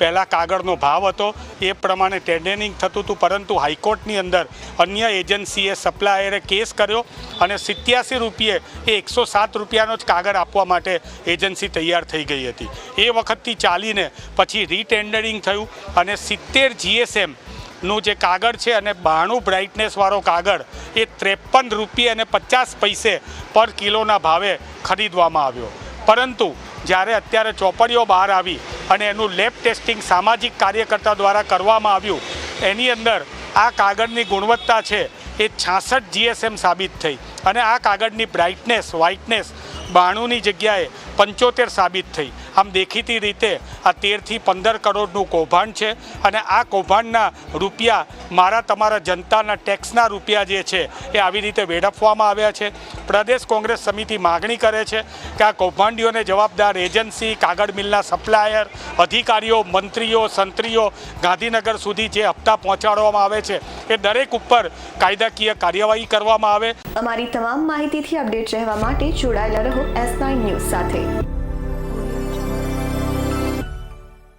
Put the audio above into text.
પહેલાં કાગળનો ભાવ હતો, એ પ્રમાણે ટેન્ડરિંગ થતું હતું, પરંતુ હાઈકોર્ટની અંદર અન્ય એજન્સીએ સપ્લાયરે કેસ કર્યો અને સિત્યાસી રૂપિયે એ એકસો સાત રૂપિયાનો જ કાગળ આપવા માટે એજન્સી તૈયાર થઈ ગઈ હતી. એ વખતથી ચાલીને પછી રીટેન્ડરિંગ થયું અને સિત્તેર જીએસએમનું જે કાગળ છે અને બાણું બ્રાઇટનેસવાળો કાગળ, એ ત્રેપન રૂપિયા અને પચાસ પૈસે પર કિલોના ભાવે ખરીદવામાં આવ્યો. પરંતુ જ્યારે અત્યારે ચોપડીઓ બહાર આવી અને એનું લેબ ટેસ્ટિંગ સામાજિક કાર્યકર્તા દ્વારા કરવામાં આવ્યું, એની અંદર આ કાગળની ગુણવત્તા છે એ છાસઠ જીએસએમ સાબિત થઈ અને આ કાગળની બ્રાઇટનેસ વ્હાઇટનેસ બાણુંની જગ્યાએ પંચોતેર સાબિત થઈ. આમ દેખીતી રીતે આ તેરથી પંદર કરોડનું કૌભાંડ છે અને આ કૌભાંડના રૂપિયા મારા તમારા જનતાના ટેક્સના રૂપિયા જે છે એ આવી રીતે વેડફવામાં આવ્યા છે. પ્રદેશ કોંગ્રેસ સમિતિ માગણી કરે છે કે આ કૌભાંડીઓને જવાબદાર એજન્સી, કાગળ મિલના સપ્લાયર, અધિકારીઓ, મંત્રીઓ, સંત્રીઓ, ગાંધીનગર સુધી જે હપ્તા પહોંચાડવામાં આવે છે એ દરેક ઉપર કાયદાકીય કાર્યવાહી કરવામાં આવે. અમારી તમામ માહિતીથી અપડેટ રહેવા માટે જોડાયેલા રહો એસ નાઇન ન્યૂઝ સાથે.